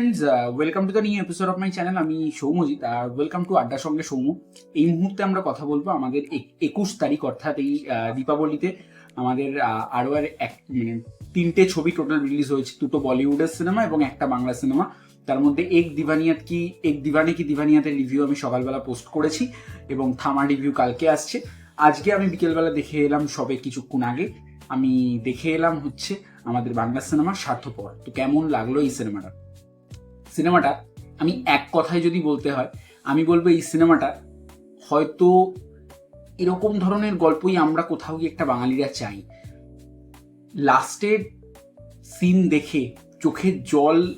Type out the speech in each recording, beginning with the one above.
Friends welcome to the new episode of my channel আমি সৌমজিৎ, আর welcome to আড্ডার সঙ্গে সৌম এই মুহূর্তে আমরা কথা বলব আমাদের এক- একুশ তারিখ, অর্থাৎ এই দীপাবলিতে। আমাদের আরও আর এক মানে তিনটে ছবি টোটাল রিলিজ হয়েছে। দুটো বলিউডের সিনেমা এবং একটা বাংলা সিনেমা তার মধ্যে এক দিভানিয়াত কি, এক দিভানে কি দিভানিয়াতের রিভিউ আমি সকালবেলা পোস্ট করেছি এবং থামা রিভিউ কালকে আসছে। আজকে আমি বিকেলবেলা দেখে এলাম সবে কিছুক্ষণ আগে। আমি দেখে এলাম হচ্ছে আমাদের বাংলা সিনেমা স্বার্থপর তো কেমন লাগল এই সিনেমাটা সিনেমাটা আমি এক কথায় যদি বলতে হয়, আমি বলব এই সিনেমাটা হয়তো এরকম ধরনের গল্পই আমরা কোথাও গিয়ে একটা বাঙালিরা চাই। লাস্টের সিন দেখে চোখের জল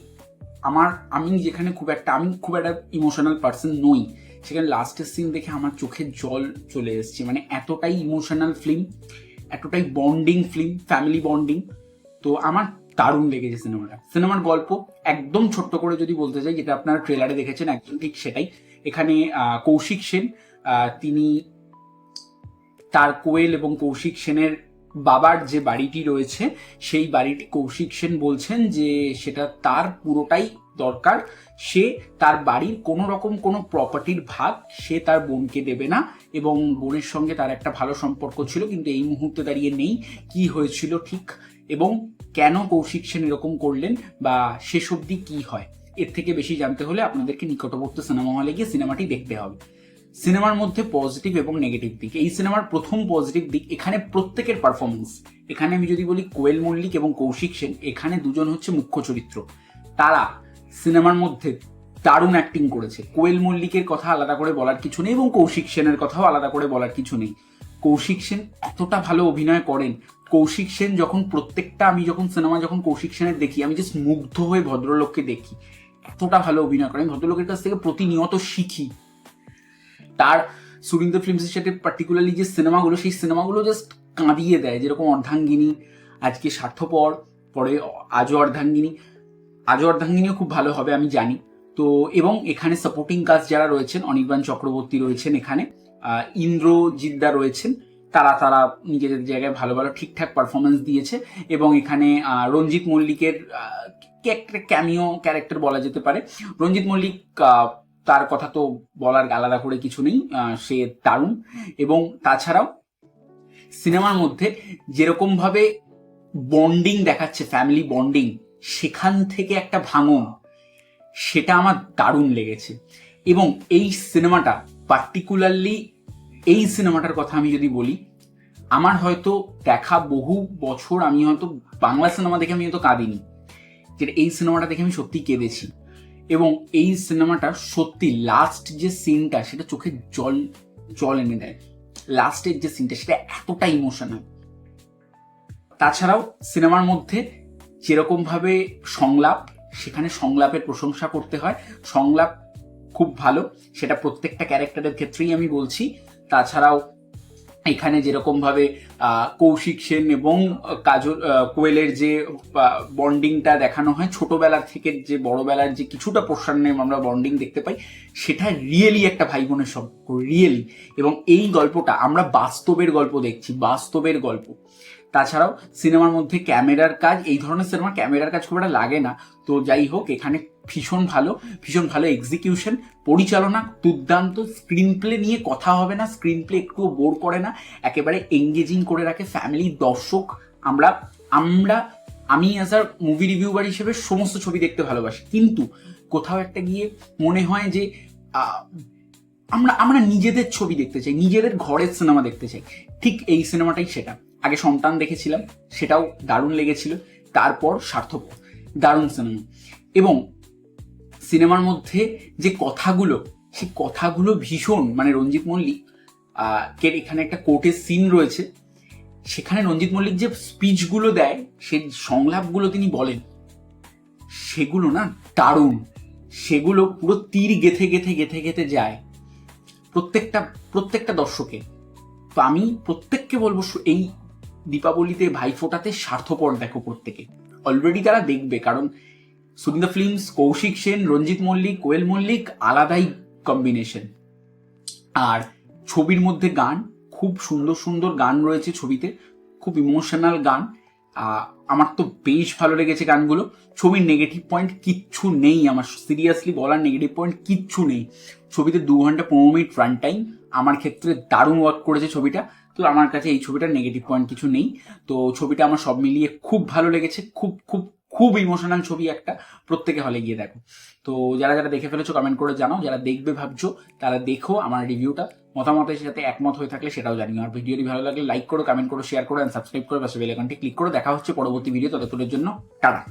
আমার, আমি যেখানে খুব একটা, আমি খুব একটা ইমোশনাল পার্সন নই। সেখানে লাস্টের সিন দেখে আমার চোখের জল চলে এসছে। মানে এতটাই ইমোশনাল ফিল্ম এতটাই বন্ডিং ফিল্ম ফ্যামিলি বন্ডিং তো আমার দারুণ লেগেছে সিনেমাটা। সিনেমার গল্প একদম ছোট্ট করে যদি বলতে চাই, যেটা আপনারা ট্রেলারে দেখেছেন, একদম ঠিক সেটাই। এখানে কৌশিক সেন তিনি তার কোয়েল এবং কৌশিক সেনের বাবার যে বাড়িটি রয়েছে, সেই বাড়িটি কৌশিক সেন বলছেন যে সেটা তার পুরোটাই দরকার। সে তার বাড়ির কোনো রকম কোনো প্রপার্টির ভাগ সে তার বোনকে দেবে না এবং বোনের সঙ্গে তার একটা ভালো সম্পর্ক ছিল, কিন্তু এই মুহূর্তে দাঁড়িয়ে নেই। কি হয়েছিল ঠিক এবং কেন কৌশিক সেন এরকম করলেন বা শেষ অবধি কি হয়, এর থেকে বেশি জানতে হলে আপনাদেরকে নিকটবর্তী সিনেমা হলে গিয়ে সিনেমাটি দেখতে হবে। সিনেমার মধ্যে পজিটিভ এবং নেগেটিভ দিক। এই সিনেমার প্রথম পজিটিভ দিক, এখানে প্রত্যেকের পারফরমেন্স এখানে আমি যদি বলি কোয়েল মল্লিক এবং কৌশিক সেন, এখানে দুজন হচ্ছে মুখ্য চরিত্র। তারা সিনেমার মধ্যে দারুণ অ্যাক্টিং করেছে। কোয়েল মল্লিকের কথা আলাদা করে বলার কিছু নেই এবং কৌশিক সেনের কথাও আলাদা করে বলার কিছু নেই। কৌশিক সেন এতটা ভালো অভিনয় করেন কৌশিক সেন যখন প্রত্যেকটা আমি যখন সিনেমা যখন কৌশিক সেনের দেখি আমি জাস্ট মুগ্ধ হয়ে ভদ্রলোককে দেখি। এতটা ভালো অভিনয় করেন ভদ্রলোকের কাছ থেকে প্রতিনিয়ত শিখি। তার সুরিন্দর ফিল্মসের সাথে পার্টিকুলারলি যে সিনেমাগুলো সেই সিনেমাগুলো জাস্ট কাঁদিয়ে দেয়। যেরকম অর্ধাঙ্গিনী আজকে স্বার্থপর পরে আজও অর্ধাঙ্গিনী। আজও অর্ধাঙ্গিনীও খুব ভালো হবে আমি জানি। তো এবং এখানে সাপোর্টিং কাস্ট যারা রয়েছেন অনির্বাণ চক্রবর্তী রয়েছেন এখানে। আহ, ইন্দ্রজিৎদা রয়েছেন। তারা তারা নিজেদের জায়গায় ভালো ভালো ঠিকঠাক পারফরমেন্স দিয়েছে এবং এখানে রঞ্জিত মল্লিকের ক্যামিও ক্যারেক্টার বলা যেতে পারে। রঞ্জিত মল্লিক তার কথা তো বলার আলাদা করে কিছু নেই সে দারুণ। এবং তাছাড়াও সিনেমার মধ্যে যেরকম ভাবে বন্ডিং দেখাচ্ছে ফ্যামিলি বন্ডিং সেখান থেকে একটা ভাঙন, সেটা আমার দারুণ লেগেছে। এবং এই সিনেমাটা পার্টিকুলারলি এই সিনেমাটার কথা আমি যদি বলি, আমার হয়তো দেখা বহু বছর আমি হয়তো বাংলা সিনেমা দেখে আমি হয়তো কাঁদিনি যেটা এই সিনেমাটা দেখে আমি সত্যি কেঁদেছি। এবং এই সিনেমাটা সত্যি লাস্ট যে সিনটা সেটা চোখে জল জল এনে দেয়। লাস্টের যে সিনটা সেটা এতটা ইমোশনাল তাছাড়াও সিনেমার মধ্যে যেরকম ভাবে সংলাপ, সেখানে সংলাপের প্রশংসা করতে হয়। সংলাপ খুব ভালো, সেটা প্রত্যেকটা ক্যারেক্টারের ক্ষেত্রেই আমি বলছি। তাছাড়াও এখানে যেরকম ভাবে কৌশিক সেন এবং কাজল কোয়েলের যে বন্ডিংটা দেখানো হয় ছোটবেলা থেকে যে, বড়বেলার যে কিছুটা পোর্শনে আমরা বন্ডিং দেখতে পাই, সেটা রিয়েলি একটা ভাই বোনের সম্পর্ক, রিয়েলি। এবং এই গল্পটা আমরা বাস্তবের গল্প দেখছি, বাস্তবের গল্প। তাছাড়াও সিনেমার মধ্যে ক্যামেরার কাজ, এই ধরনের সিনেমা ক্যামেরার কাজ খুব একটা লাগে না। তো যাই হোক, এখানে ভীষণ ভালো ভীষণ ভালো এক্সিকিউশন পরিচালনা, দুর্দান্ত স্ক্রিন প্লে নিয়ে কথা হবে না স্ক্রিন প্লে একটুও বোর করে না, একেবারে এঙ্গেজিং করে রাখে ফ্যামিলি দর্শক, আমরা আমরা, আমি অ্যাজ আর মুভি রিভিউবার হিসেবে সমস্ত ছবি দেখতে ভালোবাসি। কিন্তু কোথাও একটা গিয়ে মনে হয় যে আমরা আমরা নিজেদের ছবি দেখতে চাই, নিজেদের ঘরের সিনেমা দেখতে চাই। ঠিক এই সিনেমাটাই সেটা। আগে সন্তান দেখেছিলাম, সেটাও দারুণ লেগেছিল, তারপর স্বার্থপর। দারুণ সিনেমা এবং সিনেমার মধ্যে যে কথাগুলো, সেই কথাগুলো ভীষণ মানে রঞ্জিত মল্লিক কে এখানে একটা কোর্টের সিন রয়েছে, সেখানে রঞ্জিত মল্লিক যে স্পিচগুলো দেয়, সে সংলাপগুলো তিনি বলেন। সেগুলো না দারুণ। সেগুলো পুরো তীর গেথে গেথে গেথে গেথে যায় প্রত্যেকটা প্রত্যেকটা দর্শকে। তো আমি প্রত্যেককে বলব এই দীপাবলিতে ভাইফোঁটাতে স্বার্থপর দেখো প্রত্যেকে। অলরেডি তারা দেখবে, কারণ সুনিন্দা ফিল্মস কৌশিক সেন রঞ্জিত মল্লিক কোয়েল মল্লিক আলাদাই কম্বিনেশন আর ছবির মধ্যে গান, খুব সুন্দর সুন্দর গান রয়েছে ছবিতে, খুব ইমোশনাল গান। আমার তো বেশ ভালো লেগেছে গানগুলো। ছবির নেগেটিভ পয়েন্ট কিচ্ছু নেই আমার সিরিয়াসলি বলার নেগেটিভ পয়েন্ট কিচ্ছু নেই। ছবিতে দু ঘণ্টা পনেরো মিনিট রান টাইম আমার ক্ষেত্রে দারুণ ওয়ার্ক করেছে ছবিটা। তো আমার কাছে এই ছবিটার নেগেটিভ পয়েন্ট কিছু নেই। তো ছবিটা আমার সব মিলিয়ে খুব ভালো লেগেছে, খুব খুব খুব ইমোশনাল ছবি একটা, প্রত্যেকে হলে গিয়ে দেখো। তো যারা যারা দেখে ফেলেছো কমেন্ট করে জানাও। যারা দেখবে, ভাবছ, তারা দেখো আমার রিভিউটা মতামতের সাথে একমত হয়ে থাকলে সেটাও জানিও। আর ভিডিওটি ভালো লাগলে লাইক করো কমেন্ট করো শেয়ার করো অ্যান্ড সাবস্ক্রাইব করো। পাশে বেল আইকনটি ক্লিক করো দেখা হচ্ছে পরবর্তী ভিডিও ততক্ষণের জন্য। টাটা!